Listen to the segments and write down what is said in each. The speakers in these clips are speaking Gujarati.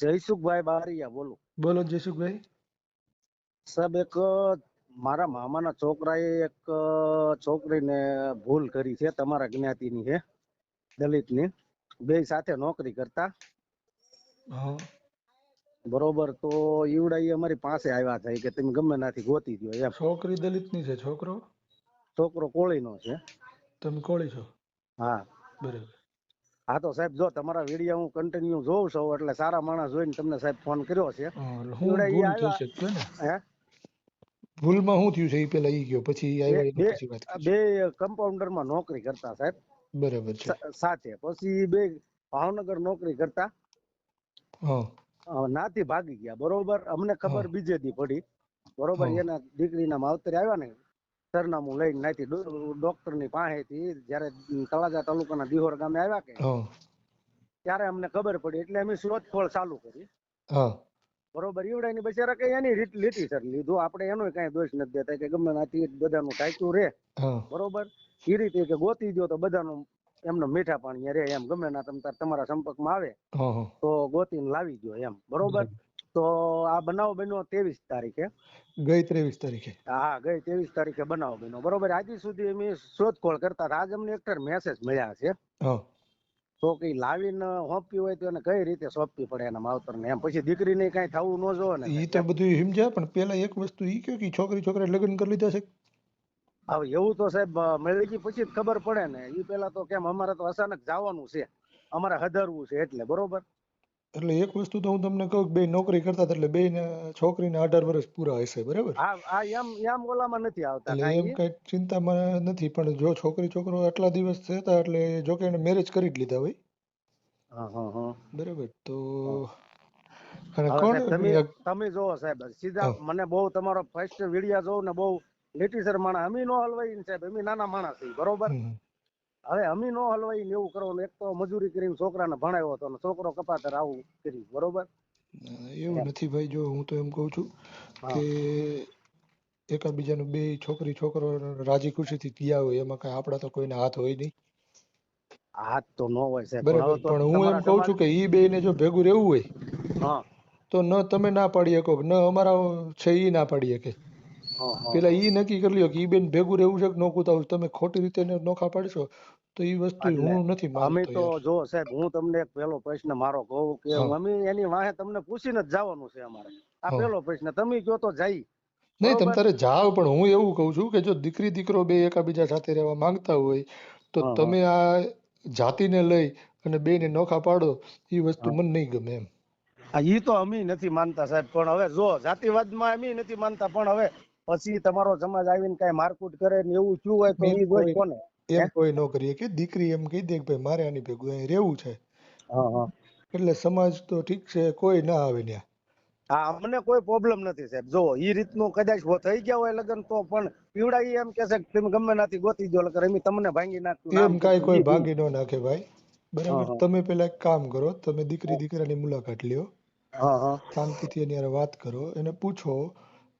જયસુખભાઈ બારીયા બોલો. બોલો જયસુખભાઈ. સાહેબ એક મારા મામાના છોકરાએ એક છોકરીને ભૂલ કરી છે તમારા જ્ઞાતિની છે દલિતની. બે સાથે નોકરી કરતા. બરોબર તો ઈવડા એ અમારી પાસે આવ્યા થાય કે તમે ગમે નાથી ગોતી દ્યો એમ. છોકરી દલિતની છે છોકરો? છોકરો કોળીનો છે. તમે કોળી છો? હા. બરાબર. હા તો સાહેબ જો તમારા વીડિયો હું કન્ટિન્યુ જોઉં છું એટલે સારા માણસ જોઈને તમને સાહેબ ફોન કર્યો છે. ભૂલમાં શું થયું છે? એ પેલા ઈ ગયો. પછી આવ્યા બે- એની પછી વાત બે કમ્પાઉન્ડરમાં નોકરી કરતા સાહેબ. બરાબર છે. સાથે. પછી બે ભાવનગર નોકરી કરતા. નાથી ભાગી ગયા. બરોબર? અમને ખબર બીજે દી પડી. બરોબર. એના દીકરીના માવતરે આવ્યા ને સરનામું લઈને નાથી ડોક્ટરની પાસેથી જયારે તળાજા તાલુકાના દિહોર ગામે આવ્યા કે ત્યારે અમને ખબર પડી એટલે અમે શોધખોળ ચાલુ કરી. બરોબર ઈવડાની બચારા કઈ એની રીત લીધી સર લીધું આપણે એનો કઈ દોષ નથી દેતા કે ગમે નાથી બધાનું ટાંક્યું રે બરોબર? એ રીતે કે ગોતી દો તો બધાનું એમનો મીઠા પાણી રે એમ. ગમે ના તમ તમારા સંપર્કમાં આવે તો ગોતીને લાવી દો એમ. બરોબર. તો આ બનાવ બન્યો ત્રેવીસ તારીખે. ગઈ ત્રેવીસ તારીખે. હા ગઈ ત્રેવીસ તારીખે બનાવ બન્યો. બરોબર આજે સુધી અમે શોધખોળ કરતા. આજ અમને એક મેસેજ મળ્યા છે. તો કઈ લાવીને સોંપી હોય તો એને કઈ રીતે સોંપવી પડે એના માવતરને? એમ પછી દીકરીને કઈ થવું ન જોવે ને. એ તો બધું સમજ્યા પણ પેલા એક વસ્તુ એ કયો કે છોકરી છોકરા લગ્ન કરી લીધા છે? હવે એવું તો સાહેબ મળી ગઈ. પછી ખબર પડે ને. એ પેલા તો કેમ અમારે તો અચાનક જવાનું છે. અમારે હધારવું છે એટલે બરોબર? એટલે એક વસ્તુ તો હું તમને કહું બે નોકરી કરતા એટલે બે છોકરીને અઢાર વર્ષ પૂરા હશે બરાબર? આ આ એમ એમ ઓલામાં નથી આવતા એટલે એમ કઈ ચિંતામાં નથી પણ જો છોકરી છોકરો આટલા દિવસ થતા એટલે જો કે એને મેરેજ કરી જ લીધા હોય. બરાબર તો તમે તમે જોવો સાહેબ સીધા મને બહુ તમારો ફર્સ્ટ વિડિયા જોઉં ને બહુ લેટીસર માણસ અમે નો હલવાઈ સાહેબ અમે નાના માણસ બરોબર. હવે અમી નો હલવાઈ લેવું કરવાનું એક તો મજૂરી કરીને છોકરાને ભણાવ્યો હતો અને છોકરો કપાતર આવું કર્યું બરોબર એવું નથી ભાઈ જો હું તો એમ કહું છું. કે એકાબીજાનું બે છોકરી છોકરો રાજી ખુશીથી ગયા હોય એમાં કઈ આપડા તો કોઈને હાથ હોય નહીં હાથ તો ન હોય સાહેબ બરાબર પણ હું એમ કહું છું કે ઈ બે ને જો ભેગું રહેવું હોય હા તો ન તમે ના પાડી શકો ન અમારા છે ઈ ના પાડી શકે. પેલા ઈ નક્કી કરી લ્યો કે ઈ બેન ભેગું રહેવું છે કે નો કૂતાવું તમે ખોટી રીતે એને નોખા પાડશો તો ઈ વસ્તુ હું નથી અમે તો જો સાહેબ હું તમને પેલો પ્રશ્ન મારો કહું કે અમે એની વાહે તમને પૂછીને જ જવાનું છે અમારે. આ પેલો પ્રશ્ન તમે કયો તો જઈ. નહીં તમે તારે જાઓ પણ હું એવું કહું છું કે જો દીકરી દીકરો બે એકાબીજા સાથે રહેવા માંગતા હોય તો. તમે આ જાતિને લઈ અને બેને નોખા પાડો એ વસ્તુ મને નહીં ગમે એમ. ઈ તો અમે નથી માનતા સાહેબ પણ હવે જો જાતિવાદમાં અમે નથી માનતા પણ હવે પછી તમારો સમાજ આવીને કઈ મારકુટ કરે ને એવું શું હોય તો એ દોષ કોને? એમ કોઈ ન કરીએ કે દીકરી એમ કહી દે કે ભાઈ મારે આની ભેગું અહીં રહેવું છે. એટલે સમાજ તો ઠીક છે કોઈ ના આવે ત્યાં હા અમને કોઈ પ્રોબ્લેમ નથી સાહેબ. જો એ રીતનું કદાચ થઈ ગયા હોય લગ્ન તો પણ પીવડા ઈ એમ કે છે કે તમે ગમે નથી ગોતી દો એટલે અમે તમને ભાંગી નાખ્યું એમ નામ કોઈ ભાંગી ન નાખે ભાઈ. બરાબર. તમે પેલા એક કામ કરો તમે દીકરી દીકરાની મુલાકાત લ્યો. હા હા. શાંતિથી એની હારે વાત કરો એને પૂછો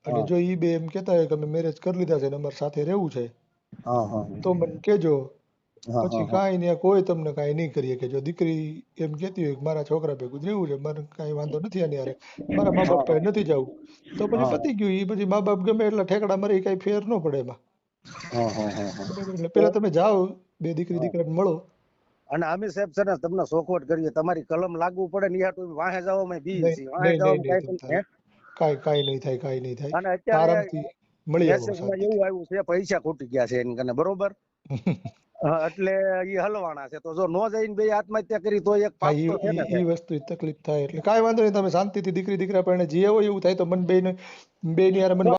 અને. જો ઈ બે એમ કહેતા હોય કે અમે મેરેજ કરી લીધા છે અમારી સાથે રહેવું છે તો મને કહેજો. પછી કાંઈ નહીં કોઈ તમને કાંઈ નહીં કરીએ કે જો દીકરી એમ કહેતી હોય કે મારા છોકરા ભેગું જ રહેવું છે મને કાંઈ વાંધો નથી આની હારે. મારા મા બાપ પાસે નથી જવું. તો પછી પતી ગયું ઈ પછી મા બાપ ગમે એટલા ઠેકડા મારે કાંઈ ફેર ન પડે એમાં. એટલે પેલા તમે જાઓ બે દીકરી દીકરાને મળો. અને અમે સાહેબ છે ને તમને સોખવટ કરીએ તમારી કલમ લાગુ પડે ને યાર તો વાહે જાવ અમે બી વાહે જાવ તમ કાંઈ કાંઈ નહીં થાય કાંઈ નહીં થાય. અને અત્યારે મળી મેસેજમાં એવું આવ્યું છે પૈસા ખૂટી ગયા છે એની કને બરોબર? એટલે એ હલવાના છે. તો જો નો જઈને બે આત્મહત્યા કરી તો એક હા પાપ તો છે ને ઈ- ઈ વસ્તુ તકલીફ થાય. એટલે કાંઈ વાંધો નહીં તમે શાંતિથી દીકરી દીકરા પરણે જે હોય એવું થાય તો મને બે ની હારે મને